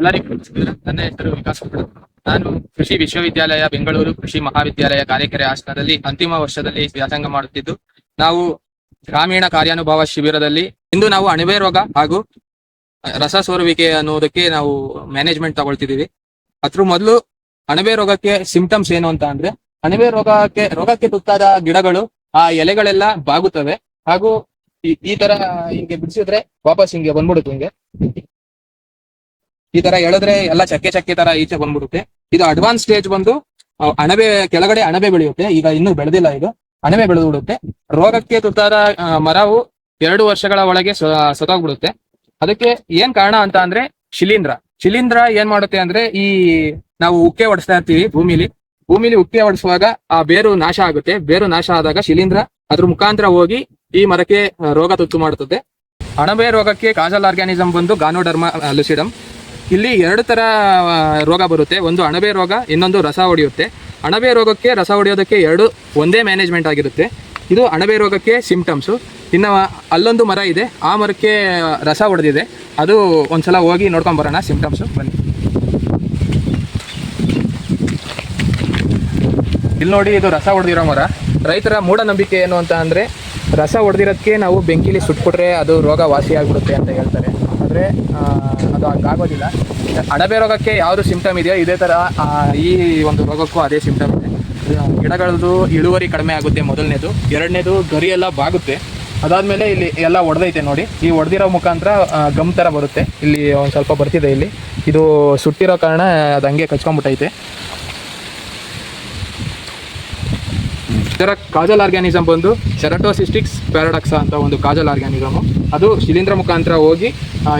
ಎಲ್ಲರಿಗೂ ನಮಸ್ಕಾರ. ನನ್ನ ಹೆಸರು ವಿಕಾಸ್ ಕುಪ್ಪಳ. ನಾನು ಕೃಷಿ ವಿಶ್ವವಿದ್ಯಾಲಯ, ಬೆಂಗಳೂರು ಕೃಷಿ ಮಹಾವಿದ್ಯಾಲಯ ಕಾರೆಕೆರೆ ಆಶ್ರಮದಲ್ಲಿ ಅಂತಿಮ ವರ್ಷದಲ್ಲಿ ವ್ಯಾಸಂಗ ಮಾಡುತ್ತಿದ್ದು, ನಾವು ಗ್ರಾಮೀಣ ಕಾರ್ಯಾನುಭವ ಶಿಬಿರದಲ್ಲಿ ಇಂದು ನಾವು ಅಣಬೆ ರೋಗ ಹಾಗೂ ರಸ ಸೋರುವಿಕೆ ಅನ್ನೋದಕ್ಕೆ ನಾವು ಮ್ಯಾನೇಜ್ಮೆಂಟ್ ತಗೊಳ್ತಿದ್ದೀವಿ. ಅದ್ರ ಮೊದಲು ಅಣಬೆ ರೋಗಕ್ಕೆ ಸಿಂಪ್ಟಮ್ಸ್ ಏನು ಅಂತ ಅಂದ್ರೆ, ಅಣಬೆ ರೋಗಕ್ಕೆ ರೋಗಕ್ಕೆ ತುತ್ತಾದ ಗಿಡಗಳು, ಆ ಎಲೆಗಳೆಲ್ಲ ಬಾಗುತ್ತವೆ ಹಾಗೂ ಈ ತರ ಹಿಂಗೆ ಬಿಡಿಸಿದ್ರೆ ವಾಪಸ್ ಹಿಂಗೆ ಬಂದ್ಬಿಡುತ್ತೆ ಹಿಂಗೆ. ಈ ತರ ಎಳೆದ್ರೆ ಎಲ್ಲ ಚಕ್ಕೆ ಚಕ್ಕೆ ತರ ಈಚೆ ಬಂದ್ಬಿಡುತ್ತೆ. ಇದು ಅಡ್ವಾನ್ಸ್ ಸ್ಟೇಜ್ ಬಂದು ಅಣಬೆ, ಕೆಳಗಡೆ ಅಣಬೆ ಬೆಳೆಯುತ್ತೆ. ಈಗ ಇನ್ನೂ ಬೆಳೆದಿಲ್ಲ ಇದು. ಅಣಬೆ ಬೆಳೆದು ಬಿಡುತ್ತೆ ರೋಗಕ್ಕೆ ತುತ್ತಾದ ಮರವು ಎರಡು ವರ್ಷಗಳ ಒಳಗೆ ಸತೋಗ್ಬಿಡುತ್ತೆ. ಅದಕ್ಕೆ ಏನ್ ಕಾರಣ ಅಂತ ಅಂದ್ರೆ ಶಿಲೀಂಧ್ರ. ಶಿಲೀಂಧ್ರ ಏನ್ ಮಾಡುತ್ತೆ ಅಂದ್ರೆ ಈ, ನಾವು ಉಕ್ಕೆ ಹೊಡಿಸ್ತಾ ಇರ್ತೀವಿ ಭೂಮಿಲಿ. ಭೂಮಿಲಿ ಉಕ್ಕೆ ಹೊಡಿಸುವಾಗ ಆ ಬೇರು ನಾಶ ಆಗುತ್ತೆ. ಬೇರು ನಾಶ ಆದಾಗ ಶಿಲೀಂಧ್ರ ಅದ್ರ ಮುಖಾಂತರ ಹೋಗಿ ಈ ಮರಕ್ಕೆ ರೋಗ ತುತ್ತು ಮಾಡುತ್ತದೆ. ಅಣಬೆ ರೋಗಕ್ಕೆ ಕಾಜಲ್ ಆರ್ಗ್ಯಾನಿಸಮ್ ಬಂದು ಗಾನೋಡರ್ಮ ಲುಸಿಡಮ್. ಇಲ್ಲಿ ಎರಡು ಥರ ರೋಗ ಬರುತ್ತೆ. ಒಂದು ಅಣಬೆ ರೋಗ, ಇನ್ನೊಂದು ರಸ ಹೊಡೆಯುತ್ತೆ. ಅಣಬೆ ರೋಗಕ್ಕೆ ರಸ ಹೊಡೆಯೋದಕ್ಕೆ ಎರಡು ಒಂದೇ ಮ್ಯಾನೇಜ್ಮೆಂಟ್ ಆಗಿರುತ್ತೆ. ಇದು ಅಣಬೆ ರೋಗಕ್ಕೆ ಸಿಂಪ್ಟಮ್ಸು ಇನ್ನು ಅಲ್ಲೊಂದು ಮರ ಇದೆ. ಆ ಮರಕ್ಕೆ ರಸ ಹೊಡೆದಿದೆ. ಅದು ಒಂದ್ಸಲ ಹೋಗಿ ನೋಡ್ಕೊಂಬರೋಣ ಸಿಂಪ್ಟಮ್ಸು ಬನ್ನಿ. ಇಲ್ಲಿ ನೋಡಿ, ಇದು ರಸ ಹೊಡೆದಿರೋ ಮರ. ರೈತರ ಮೂಢನಂಬಿಕೆ ಏನು ಅಂತ ಅಂದರೆ, ರಸ ಹೊಡೆದಿರೋದಕ್ಕೆ ನಾವು ಬೆಂಕಿಲಿ ಸುಟ್ಬಿಟ್ರೆ ಅದು ರೋಗ ವಾಸಿಯಾಗ್ಬಿಡುತ್ತೆ ಅಂತ ಹೇಳ್ತಾರೆ. ಆದರೆ ಅದು ಹಂಗಾಗೋದಿಲ್ಲ ಅಣಬೆ ರೋಗಕ್ಕೆ ಯಾವುದು ಸಿಂಪ್ಟಮ್ ಇದೆಯೋ ಇದೇ ಥರ ಈ ಒಂದು ರೋಗಕ್ಕೂ ಅದೇ ಸಿಂಪ್ಟಮ್ ಇದೆ. ಗಿಡಗಳದ್ದು ಇಳುವರಿ ಕಡಿಮೆ ಆಗುತ್ತೆ ಮೊದಲನೇದು. ಎರಡನೇದು ಗರಿ ಎಲ್ಲ ಬಾಗುತ್ತೆ. ಅದಾದಮೇಲೆ ಇಲ್ಲಿ ಎಲ್ಲ ಒಡೆದೈತೆ ನೋಡಿ. ಈ ಒಡೆದಿರೋ ಮುಖಾಂತರ ಗಮ್ ಥರ ಬರುತ್ತೆ. ಇಲ್ಲಿ ಒಂದು ಸ್ವಲ್ಪ ಬರ್ತಿದೆ ಇಲ್ಲಿ. ಇದು ಸುಟ್ಟಿರೋ ಕಾರಣ ಅದು ಹಂಗೆ ಕಚ್ಕೊಂಡ್ಬಿಟ್ಟೈತೆ ಇದರ ಕಾಜಲ್ ಆರ್ಗ್ಯಾನಿಸಮ್ ಬಂದು ಸೆರಟೋಸಿಸ್ಟಿಕ್ಸ್ ಪ್ಯಾರಾಡಕ್ಸ ಅಂತ ಒಂದು ಕಾಜಲ್ ಆರ್ಗ್ಯಾನಿಸಮು. ಅದು ಶಿಲೀಂಧ್ರ ಮುಖಾಂತರ ಹೋಗಿ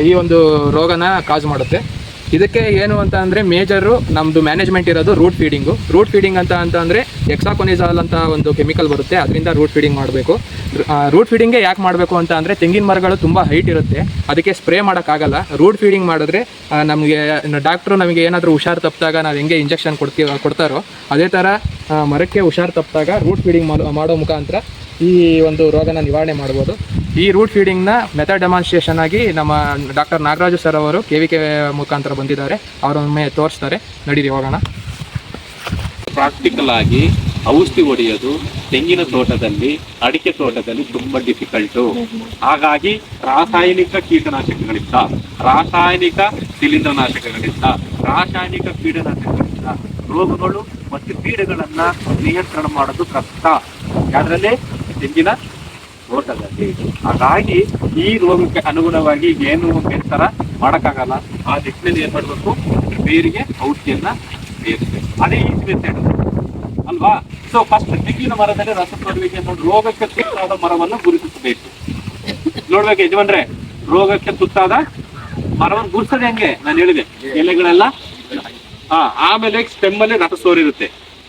ಈ ಒಂದು ರೋಗನ ಕಾಜ್ ಮಾಡುತ್ತೆ. ಇದಕ್ಕೆ ಏನು ಅಂತ ಅಂದರೆ ಮೇಜರು ನಮ್ಮದು ಮ್ಯಾನೇಜ್ಮೆಂಟ್ ಇರೋದು ರೂಟ್ ಫೀಡಿಂಗು ರೂಟ್ ಫೀಡಿಂಗ್ ಅಂತ ಅಂತ ಅಂದ್ರೆ ಎಕ್ಸಾಕೊನಿಸಾಲ್ ಅಂತ ಒಂದು ಕೆಮಿಕಲ್ ಬರುತ್ತೆ. ಅದರಿಂದ ರೂಟ್ ಫೀಡಿಂಗ್ ಮಾಡಬೇಕು. ರೂಟ್ ಫೀಡಿಂಗ್ಗೆ ಯಾಕೆ ಮಾಡಬೇಕು ಅಂತ ಅಂದರೆ ತೆಂಗಿನ ಮರಗಳು ತುಂಬಾ ಹೈಟ್ ಇರುತ್ತೆ. ಅದಕ್ಕೆ ಸ್ಪ್ರೇ ಮಾಡೋಕ್ಕಾಗಲ್ಲ ರೂಟ್ ಫೀಡಿಂಗ್ ಮಾಡಿದ್ರೆ ನಮಗೆ ಡಾಕ್ಟ್ರು ನಮಗೆ ಏನಾದರೂ ಹುಷಾರು ತಪ್ಪಿದಾಗ ನಾವು ಹೆಂಗೆ ಇಂಜೆಕ್ಷನ್ ಕೊಡ್ತೀವಿ, ಕೊಡ್ತಾರೋ, ಅದೇ ಥರ ಮರಕ್ಕೆ ಹುಷಾರು ತಪ್ಪಿದಾಗ ರೂಟ್ ಫೀಡಿಂಗ್ ಮಾಡೋ ಮುಖಾಂತರ ಈ ಒಂದು ರೋಗನ ನಿವಾರಣೆ ಮಾಡ್ಬೋದು. ಈ ರೂಟ್ ಫೀಡಿಂಗ್ನ ಮೆಥಡ್ ಡೆಮಾನ್ಸ್ಟ್ರೇಷನ್ ಆಗಿ ನಮ್ಮ ಡಾಕ್ಟರ್ ನಾಗರಾಜು ಸರ್ ಅವರು ಕೆ ವಿ ಕೆ ಮುಖಾಂತರ ಬಂದಿದ್ದಾರೆ. ಅವರೊಮ್ಮೆ ತೋರಿಸ್ತಾರೆ. ನಡೀರಿ, ಹೋಗೋಣ. ಪ್ರಾಕ್ಟಿಕಲ್ ಆಗಿ ಔಷಧಿ ಹೊಡೆಯೋದು ತೆಂಗಿನ ತೋಟದಲ್ಲಿ, ಅಡಿಕೆ ತೋಟದಲ್ಲಿ ತುಂಬಾ ಡಿಫಿಕಲ್ಟು ಹಾಗಾಗಿ ರಾಸಾಯನಿಕ ಕೀಟನಾಶಕಗಳಿಂದ, ರಾಸಾಯನಿಕ ಶಿಲೀಂಧ್ರನಾಶಕಗಳಿಂದ ರಾಸಾಯನಿಕ ಕೀಟನಾಶಕಗಳಿಂದ ರೋಗಗಳು ಮತ್ತು ಕೀಟಗಳನ್ನ ನಿಯಂತ್ರಣ ಮಾಡೋದು ಕಷ್ಟ ಯಾವ್ದ್ರಲ್ಲಿ? ತೆಂಗಿನ ತೋಟದಲ್ಲಿ. ಹಾಗಾಗಿ ಈ ರೋಗಕ್ಕೆ ಅನುಗುಣವಾಗಿ ಏನು ಬೆಳೆತರ ಮಾಡೋಕ್ಕಾಗಲ್ಲ. ಆ ನಿಟ್ಟಿನಲ್ಲಿ ಏನ್ ಮಾಡಬೇಕು? ಬೇರಿಗೆ ಔಷಧಿಯನ್ನ ಸೇರಿಸಬೇಕು. ಅದೇ ಈಸಿ ಮೆಥಡ್ ಅಲ್ವಾ? ಸೊ ಫಸ್ಟ್ ತೆಂಗಿನ ಮರದಲ್ಲಿ ರಸ ಕೊಡುವಿಕೆ ನೋಡಿ ರೋಗಕ್ಕೆ ತುತ್ತಾದ ಮರವನ್ನು ಗುರುತಿಸಬೇಕು. ನೋಡ್ಬೇಕು ಯಜಮಾನ್ರೆ, ರೋಗಕ್ಕೆ ತುತ್ತಾದ ಮರವನ್ನು ಗುರುಸದೆ ಹೆಂಗೆ? ನಾನು ಹೇಳಿದೆ, ಎಲೆಗಳೆಲ್ಲ ಹಾ, ಆಮೇಲೆ ಸ್ಟೆಮ್ ಅಲ್ಲಿ ರಸ ಸೋರಿರುತ್ತೆ.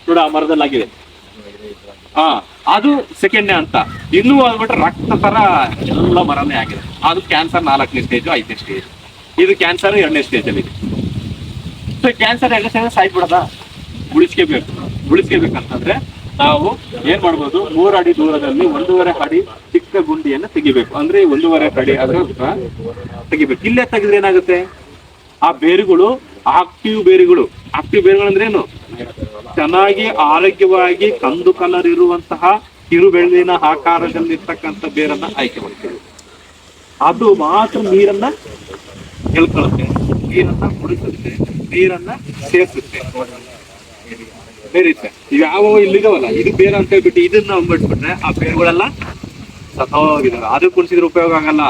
ನೋಡ ಆ ಮರದಲ್ಲಾಗಿದೆ. ಹಾ. ಅದು ಸೆಕೆಂಡ್ನೇ ಅಂತ. ಇನ್ನೂ ಅಂದ್ಬಿಟ್ರೆ ರಕ್ತ ತರ ಎಲ್ಲ ಮರನೇ ಆಗಿದೆ. ಅದು ಕ್ಯಾನ್ಸರ್ ನಾಲ್ಕನೇ ಸ್ಟೇಜ್ ಐದನೇ ಸ್ಟೇಜ್ ಇದು ಕ್ಯಾನ್ಸರ್ ಎರಡನೇ ಸ್ಟೇಜ್ ಅಲ್ಲಿ ಸೊ ಕ್ಯಾನ್ಸರ್ ಎರಡನೇ ಸ್ಟೇಜ್ ಸಾಯ್ಬಿಡದ? ಉಳಿಸ್ಕೋಬೇಕು. ಉಳಿಸ್ಕೋಬೇಕಂತಂದ್ರೆ ನಾವು ಏನ್ ಮಾಡ್ಬೋದು? ಮೂರು ಅಡಿ ದೂರದಲ್ಲಿ ಒಂದೂವರೆ ಅಡಿ ಚಿಕ್ಕ ಗುಂಡಿಯನ್ನು ತೆಗಿಬೇಕು. ಅಂದ್ರೆ ಒಂದೂವರೆ ಅಡಿ ಅದ್ರ ತೆಗಿಬೇಕು. ಇಲ್ಲೇ ತೆಗೆದ್ರೆ ಏನಾಗುತ್ತೆ? ಆ ಬೇರುಗಳು ಆಕ್ಟಿವ್ ಬೇರುಗಳು. ಆಕ್ಟಿವ್ ಬೇರುಗಳು ಅಂದ್ರೆ ಏನು? ಚೆನ್ನಾಗಿ ಆರೋಗ್ಯವಾಗಿ ಕಂದು ಕಲರ್ ಇರುವಂತಹ ಕಿರುಬೆಳ್ಳಿನ ಆಕಾರದಲ್ಲಿರ್ತಕ್ಕಂಥ ಬೇರನ್ನ ಆಯ್ಕೆ ಮಾಡ್ತೀವಿ. ಅದು ಮಾತ್ರ ನೀರನ್ನ ಎಳ್ಕೊಳ್ಳುತ್ತೆ ನೀರನ್ನ ಕುಡಿಸುತ್ತೆ. ನೀರನ್ನ ಸೇರಿಸುತ್ತೆ. ಬೇರಿತ್ತೆ ಯಾವ ಇಲ್ಲಿಗವಲ್ಲ ಇದು ಬೇರೆ ಅಂತ ಹೇಳ್ಬಿಟ್ಟು ಇದನ್ನ ಬಿಟ್ಬಿಟ್ರೆ ಆ ಬೇರುಗಳೆಲ್ಲ ಸತ್ತೋಗಿದಾವೆ ಅದು ಕುಡಿಸಿದ್ರೆ ಉಪಯೋಗ ಆಗಲ್ಲ.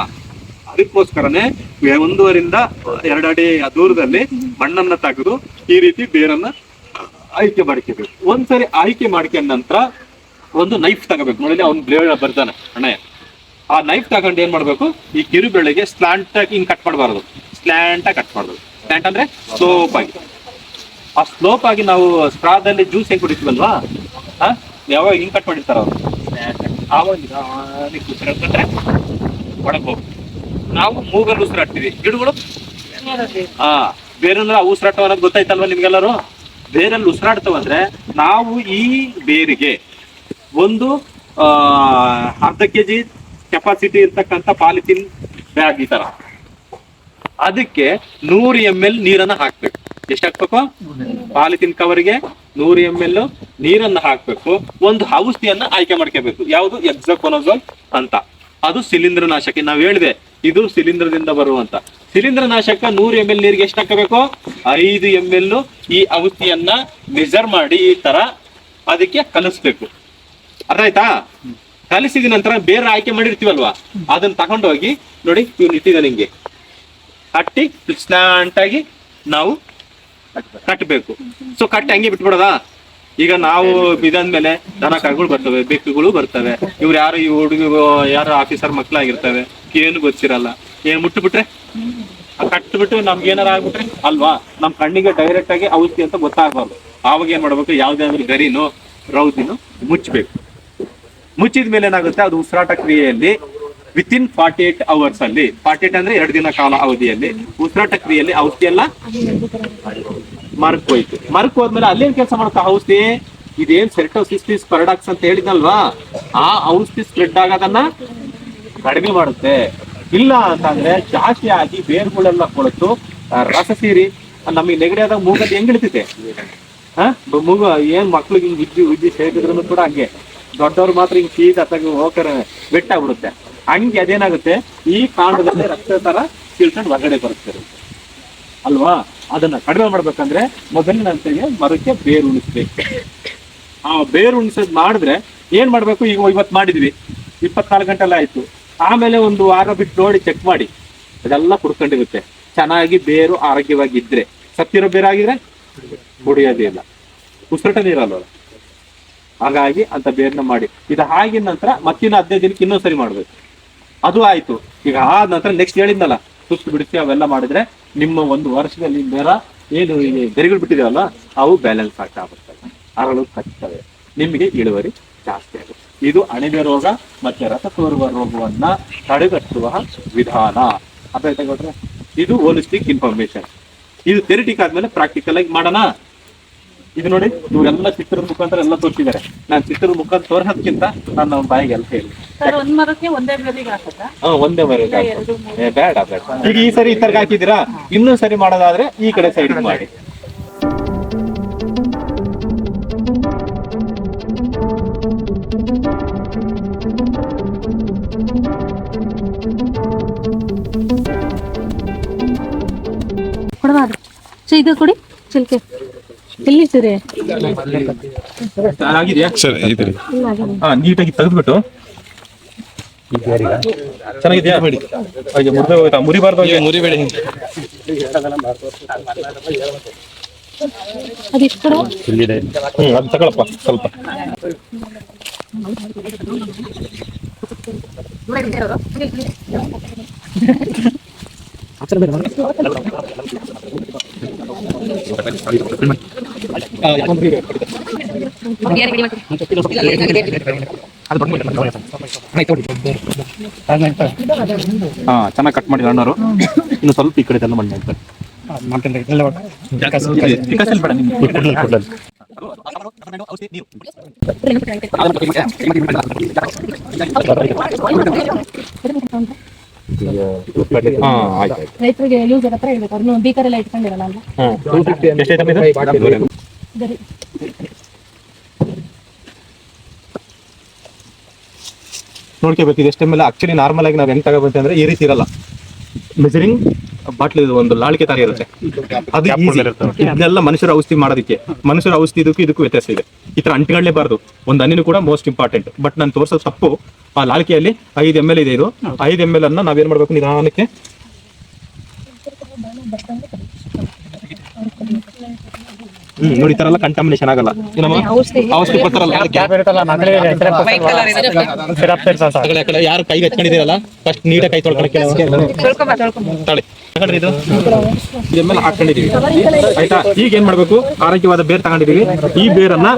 ಅದಕ್ಕೋಸ್ಕರನೇ ಒಂದೂವರಿಂದ ಎರಡು ಅಡಿ ದೂರದಲ್ಲಿ ಮಣ್ಣನ್ನ ತೆಗೆದು ಈ ರೀತಿ ಬೇರನ್ನ ಆಯ್ಕೆ ಮಾಡ್ಕೋಬೇಕು. ಒಂದ್ಸರಿ ಆಯ್ಕೆ ಮಾಡ್ಕೊಂಡ ನಂತರ ಒಂದು ನೈಫ್ ತಗೋಬೇಕು. ನೋಡಿ ಅವ್ನು ಬ್ಲೇಡ್ ಬರ್ತಾನೆ ಅಣ್ಣಯ್ಯ ಆ ನೈಫ್ ತಗೊಂಡು ಏನ್ ಮಾಡ್ಬೇಕು? ಈ ಕಿರು ಬೆಳೆಗೆ ಸ್ಲಾಂಟ್ ಆಗಿ ಹಿಂಗ್ ಕಟ್ ಮಾಡಬಾರದು. ಸ್ಲಾಂಟ್ ಆಗಿ ಕಟ್ ಮಾಡಬೇಕು ಸ್ಲಾಂಟ್ ಅಂದ್ರೆ ಸ್ಲೋಪ್ ಆಗಿ. ಆ ಸ್ಲೋಪ್ ಆಗಿ ನಾವು ಸ್ಟ್ರಾದಲ್ಲಿ ಜ್ಯೂಸ್ ಹೆಂಗ್ ಕುಡಿತೀವಲ್ವಾ? ಯಾವಾಗ ಹಿಂಗ್ ಕಟ್ ಮಾಡಿರ್ತಾರ ಅವ್ರು. ಆವಾಗ ಹೋಗ್ಬೇಕು ನಾವು ಮೂಗಲ್ಲಿ ಉಸಿರಾಡ್ತೀವಿ. ಗಿಡಗಳು? ಹಾ ಬೇರೆ ಉಸಿರಾಟ ಅನ್ನೋದು ಗೊತ್ತಾಯ್ತಲ್ವಾ ನಿಮ್ಗೆಲ್ಲರೂ? ಬೇರಲ್ಲಿ ಉಸಿರಾಡ್ತವಂದ್ರೆ ನಾವು ಈ ಬೇರಿಗೆ ಒಂದು ಅರ್ಧ ಕೆಜಿ ಕೆಪಾಸಿಟಿ ಇರ್ತಕ್ಕಂಥ ಪಾಲಿಥಿನ್ ಬ್ಯಾಗ್ ಈ ತರ ಅದಕ್ಕೆ ನೂರು ಎಂ ಎಲ್ ನೀರನ್ನ ಹಾಕ್ಬೇಕು. ಎಷ್ಟು ಹಾಕ್ಬೇಕು ಪಾಲಿಥಿನ್ ಕವರ್ಗೆ ನೂರು ಎಂ ಎಲ್ ನೀರನ್ನ ಹಾಕ್ಬೇಕು. ಒಂದು ಔಷಧಿಯನ್ನ ಆಯ್ಕೆ ಮಾಡ್ಕೋಬೇಕು. ಯಾವುದು? ಎಕ್ಸಕೋನೋಸೋಲ್ ಅಂತ. ಅದು ಶಿಲೀಂಧ್ರ ನಾಶಕ್ಕೆ ನಾವ್ ಹೇಳಿದೆ, ಇದು ಶಿಲೀಂಧ್ರದಿಂದ ಬರುವಂತ. ಶಿಲೀಂಧ್ರ ನಾಶಕ ನೂರು ಎಂ ಎಲ್ ನೀರಿಗೆ ಎಷ್ಟು ಹಾಕಬೇಕು? ಐದು ಎಂ ಎಲ್ ಈ ಔಷಧಿಯನ್ನ ಮೆಜರ್ ಮಾಡಿ ಈ ತರ ಅದಕ್ಕೆ ಕಲಿಸ್ಬೇಕು. ಅರ್ಥ ಆಯ್ತಾ ಕಲಿಸಿದ ನಂತರ ಬೇರೆ ಆಯ್ಕೆ ಮಾಡಿರ್ತೀವಲ್ವಾ? ಅದನ್ನ ತಗೊಂಡೋಗಿ ನೋಡಿ ಇವ್ನು ಇಟ್ಟಿದೆ ಹಿಂಗೆ ಕಟ್ಟಿ ಸ್ನಾಂಟಾಗಿ ನಾವು ಕಟ್ಟಬೇಕು ಸೊ ಕಟ್ಟಿ ಹಂಗೆ ಬಿಟ್ಬಿಡೋದಾ? ಈಗ ನಾವು ಇದಂದ್ಮೇಲೆ ದನ ಕರುಗಳು ಬರ್ತವೆ, ಬೆಕ್ಕುಗಳು ಬರ್ತವೆ. ಇವ್ರು ಯಾರು ಈ ಹುಡುಗ, ಯಾರು ಆಫೀಸರ್ ಮಕ್ಕಳಾಗಿರ್ತವೆ ಏನು ಗೊತ್ತಿರಲ್ಲ. ಏನ್ ಮುಟ್ಟುಬಿಟ್ರೆ? ಕಟ್ಬಿಟ್ಟು ನಮ್ಗೆ ಏನಾರ ಆಗ್ಬಿಟ್ರೆ? ಅಲ್ವಾ? ನಮ್ ಕಣ್ಣಿಗೆ ಡೈರೆಕ್ಟ್ ಆಗಿ ಔಷಧಿ ಅಂತ ಗೊತ್ತಾಗ್ಬಾರ್ದು. ಆವಾಗ ಏನ್ ಮಾಡ್ಬೇಕು? ಯಾವ್ದಾದ್ರು ಗರಿನೋ, ರೌದಿನೋ ಮುಚ್ಚಬೇಕು ಮುಚ್ಚಿದ ಮೇಲೆ ಏನಾಗುತ್ತೆ? ಅದು ಉಸಿರಾಟ ಕ್ರಿಯೆಯಲ್ಲಿ ವಿತಿನ್ ಫಾರ್ಟಿ ಏಟ್ ಅವರ್ಸ್ ಅಲ್ಲಿ. ಫಾರ್ಟಿ ಏಟ್ ಅಂದ್ರೆ ಎರಡು ದಿನ ಕಾಲ ಅವಧಿಯಲ್ಲಿ ಉಸಿರಾಟ ಕ್ರಿಯೆಯಲ್ಲಿ ಔಷಧಿ ಎಲ್ಲ ಮರ್ಕ್ ಹೋಯ್ತು ಮರ್ಕ್ ಹೋದ್ಮೇಲೆ ಅಲ್ಲೇನ್ ಕೆಲಸ ಮಾಡುತ್ತೆ ಔಷಧಿ? ಇದೇನ್ ಸೆರ್ಟೋಸಿಸ್ಟಿಸ್, ಪರಡಾಕ್ಸ್ ಅಂತ ಹೇಳಿದ್ನಲ್ವಾ? ಆ ಔಷಧಿ ಸ್ಪ್ರೆಡ್ ಆಗೋದನ್ನ ಕಡಿಮೆ ಮಾಡುತ್ತೆ. ಇಲ್ಲ ಅಂತಂದ್ರೆ ಜಾಸ್ತಿ ಆಗಿ ಬೇರುಗಳೆಲ್ಲ ಕೊಳತು. ರಸ ಸೇರಿ ನಮಗೆ ನೆಗಡಿ ಆದಾಗ ಮೂಗಲ್ಲಿ ಹೆಂಗ್ ಇಳಿತೈತೆ? ಹ? ಮೂಗ ಏನ್ ಮಕ್ಳಿಗೆ ಹಿಂಗ್ ಉಜ್ಜಿ ಉಜ್ಜಿ ಸೇರಿದ್ರು ಕೂಡ ಹಂಗೆ. ದೊಡ್ಡವ್ರು ಮಾತ್ರ ಹಿಂಗ್ ಸೀದಾ ತಗ ಹೋಗ್ತಾರೆ ಬೆಟ್ಟ ಬಿಡುತ್ತೆ ಹಂಗೆ ಅದೇನಾಗುತ್ತೆ? ಈ ಕಾಂಡದಲ್ಲಿ ರಕ್ತ ತರ ತಿಳ್ಕೊಂಡು ಹೊರಗಡೆ ಬರುತ್ತೆ. ಅಲ್ವಾ? ಅದನ್ನ ಕಡಿಮೆ ಮಾಡ್ಬೇಕಂದ್ರೆ ಮೊದಲಿನಂತೆಯೇ ಮರಕ್ಕೆ ಬೇರು ಉಣಿಸ್ಬೇಕು. ಆ ಬೇರು ಉಣಿಸೋದ್ ಮಾಡಿದ್ರೆ ಏನ್ ಮಾಡ್ಬೇಕು? ಈಗ ಇವತ್ತು ಮಾಡಿದ್ವಿ. ಇಪ್ಪತ್ನಾಲ್ಕು ಗಂಟೆಲ್ಲ ಆಯ್ತು. ಆಮೇಲೆ ಒಂದು ವಾರ ಬಿಟ್ಟು ನೋಡಿ ಚೆಕ್ ಮಾಡಿ. ಅದೆಲ್ಲ ಕುಡ್ಕೊಂಡಿರುತ್ತೆ. ಚೆನ್ನಾಗಿ ಬೇರು ಆರೋಗ್ಯವಾಗಿದ್ರೆ. ಸತ್ತಿರೋ ಬೇರೆ ಆಗಿದ್ರೆ ಕುಡಿಯೋದೇ ಇಲ್ಲ. ಉಸಿರಾಟ ಇರಲ್ಲ ಹಾಗಾಗಿ ಅಂತ ಬೇರನ್ನ ಮಾಡಿ. ಇದು ಆಗಿದ ನಂತರ ಮತ್ತಿನ ಹದಿನೈದು ದಿನಕ್ಕೆ ಇನ್ನೊಂದ್ಸರಿ ಮಾಡ್ಬೇಕು. ಅದು ಆಯ್ತು. ಈಗ ಆದ ನಂತರ ನೆಕ್ಸ್ಟ್ ಹೇಳಿದ್ನಲ್ಲ, ಸುಸ್ತು ಬಿಡಿಸಿ ಅವೆಲ್ಲ ಮಾಡಿದ್ರೆ ನಿಮ್ಮ ಒಂದು ವರ್ಷದಲ್ಲಿ ಬೇರ ಏನು ಬೆರಿಗಳು ಬಿಟ್ಟಿದೆಯಲ್ಲ, ಅವು ಬ್ಯಾಲೆನ್ಸ್ ಆಗ್ತಾ ಬರ್ತವೆ. ಅರಳು ಕಚ್ತವೆ ನಿಮಗೆ ಇಳುವರಿ ಜಾಸ್ತಿ ಆಗುತ್ತೆ. ಇದು ಅಣಿವೆ ರೋಗ ಮತ್ತೆ ರಸ ತೋರುವ ರೋಗವನ್ನ ತಡೆಗಟ್ಟುವ ವಿಧಾನ. ಅಂತ ಹೇಳ್ತಾ ಇದು ಹೋಲಿಸ್ಟಿಕ್ ಇನ್ಫಾರ್ಮೇಶನ್ ಇದು ಥೆರಿಟಿಕ್ ಆದ್ಮೇಲೆ ಪ್ರಾಕ್ಟಿಕಲ್ ಆಗಿ ಮಾಡೋಣ. ಇದು ನೋಡಿ ಇವರೆಲ್ಲ ಚಿತ್ರದ ಮುಖಾಂತರ ಎಲ್ಲ ತೋರಿಸಿದ್ದಾರೆ. ನಾನು ಚಿತ್ರದ ಮುಖಾಂತರ ತೋರಿಸೋದಕ್ಕಿಂತ ನಾನು ನಮ್ಮ ಬಾಯಿಗೆ ಎಲ್ಲ ಹೇಳಿ. ಸರ್ ಒಂದ್ ಮರಕ್ಕೆ ಬೇಡ ಬೇಡ. ಈಗ ಈ ಸರಿ ಈ ತರಗ ಹಾಕಿದ್ದೀರಾ? ಇನ್ನೊಂದ್ಸರಿ ಮಾಡೋದಾದ್ರೆ ಈ ಕಡೆ ಸೈಡ್ ಮಾಡಿ. ಕೊಡಬಾರ್ದು ಸೊ ಇದು ಕೊಡಿ. ಚಿಲ್ಕೆ. ಎಲ್ಲಿ ಸರಿ ಆಗಿದ್ಯಾ? ಸರ್ ಇದೆ ಇಲ್ಲ ಆಗಿದೆ. ಹಾ ನೀಟಾಗಿ ತೆಗೆದ್ಬಿಟ್ಟು. ಚೆನ್ನಾಗಿದ್ಯಾ? ಹಾಗೆ ಮುರಿದೇ ಹೋಯ್ತಾ ಮುರಿಬಾರ್ದು ಹಾಗೆ. ಮುರಿಬೇಡಿ. ಅದು ಇಷ್ಟು ಕೊಡು? ಇಲ್ಲಿದೆ. ಹ್ಮ್ ಅದು ತಗೊಳಪ್ಪ ಸ್ವಲ್ಪ. ಹಾ ಚೆನ್ನಾಗಿ ಕಟ್ ಮಾಡಿ ಅಣ್ಣವರು. ಇನ್ನು ಸ್ವಲ್ಪ ಈ ಕಡೆ ಎಲ್ಲ ಮಣ್ಣು ಹಾಕ್ತಾರೆ ಚಿಕ್ಕ ರೈತರಿಗೆ ಯೂಸ್ ಹೇಳ್ಬೇಕು ಅವ್ರನ್ನು ಬೀಕರ್ ಎಲ್ಲ ಇಟ್ಕೊಂಡಿರಲ್ಲ ನೋಡ್ಕೋಬೇಕು ಇದು ಎಷ್ಟು ಮೇಲೆ ಆಕ್ಚುಲಿ ನಾರ್ಮಲ್ ಆಗಿ ನಾವು ಹೆಂಗ್ ತಗೋಬೇಕಂದ್ರೆ ಈ ರೀತಿ ಇರಲ್ಲ. ಮೆಜರಿಂಗ್ ಬಾಟ್ಲ್ ಇದು ಒಂದು ಲಾಳಿಕೆ ತರ ಇರುತ್ತೆ. ಅದು easy. ಇದನ್ನೆಲ್ಲ ಮನುಷ್ಯರ ಔಷಧಿ ಮಾಡೋದಕ್ಕೆ ಮನುಷ್ಯರ ಔಷಧಿ ಇದಕ್ಕೂ ಇದಕ್ಕೂ ವ್ಯತ್ಯಾಸ ಇದೆ. ಈ ತರ ಅಂಟ್ಕೊಳ್ಳೇಬಾರ್ದು ಒಂದು ಹಣ್ಣಿನೂ ಕೂಡ ಮೋಸ್ಟ್ ಇಂಪಾರ್ಟೆಂಟ್ ಬಟ್ ನಾನು ತೋರಿಸೋದು ತಪ್ಪು ಆ ಲಾಳಿಕೆಯಲ್ಲಿ ಐದು ಎಂ ಎಲ್ ಇದೆ ಇದು. ಐದು ಎಂ ಎಲ್ ಅನ್ನ ನಾವೇನ್ ಮಾಡ್ಬೇಕು? ನಿಧಾನಕ್ಕೆ ಹ್ಮ್ ನೋಡಿ ಈ ತರ ಎಲ್ಲ ಕಂಟಾಮಿನೇಷನ್ ಆಗಲ್ಲ. ಏನಮ್ಮ? ಔಷಧಿ. ಕೊಡ್ತಾರಲ್ಲ ಅದಕ್ಕೆ ಯಾರು ಕೈಗೆ ಹಚ್ಕೊಂಡಿದ್ದೀರಲ್ಲ? ಫಸ್ಟ್ ನೀಟಾಗಿ ಕೈ ತೊಳ್ಕೊಳಕ್ಕೆ ತಾಳಿ. ಇದನ್ನೆಲ್ಲ ಹಾಕೊಂಡಿದೀವಿ. ಆಯ್ತಾ? ಈಗ ಏನ್ ಮಾಡ್ಬೇಕು? ಆರೋಗ್ಯವಾದ ಬೇರ್ ತಗೊಂಡಿದೀವಿ. ಈ ಬೇರನ್ನ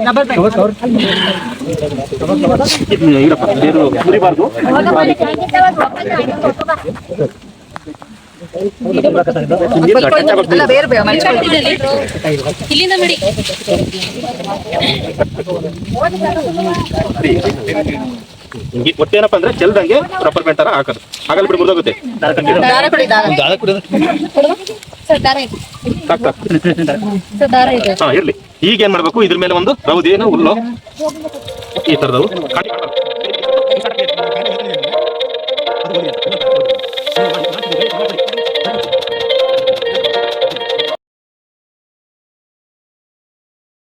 ಬೇರು ಮುರಿಬಾರ್ದು. ಇಲ್ಲಿಂದ ಒಟ್ಟೇನಪ್ಪ ಅಂದ್ರೆ ಚೆಲ್ದಂಗೆ ರಬ್ಬರ್ ಬ್ಯಾಂಡ್ ತರ ಹಾಕೋದು ಆಗಲ್ಲ ಬಿಡಿ ಮುರಿದೋಗುತ್ತೆ ಇರ್ಲಿ ಈಗ ಏನ್ ಮಾಡ್ಬೇಕು ಇದ್ರ ಮೇಲೆ ಒಂದು ರೌದೇನು ಹುಲ್ಲು ಈ ತರದವು ಮಾಡ್ಬೇಕು.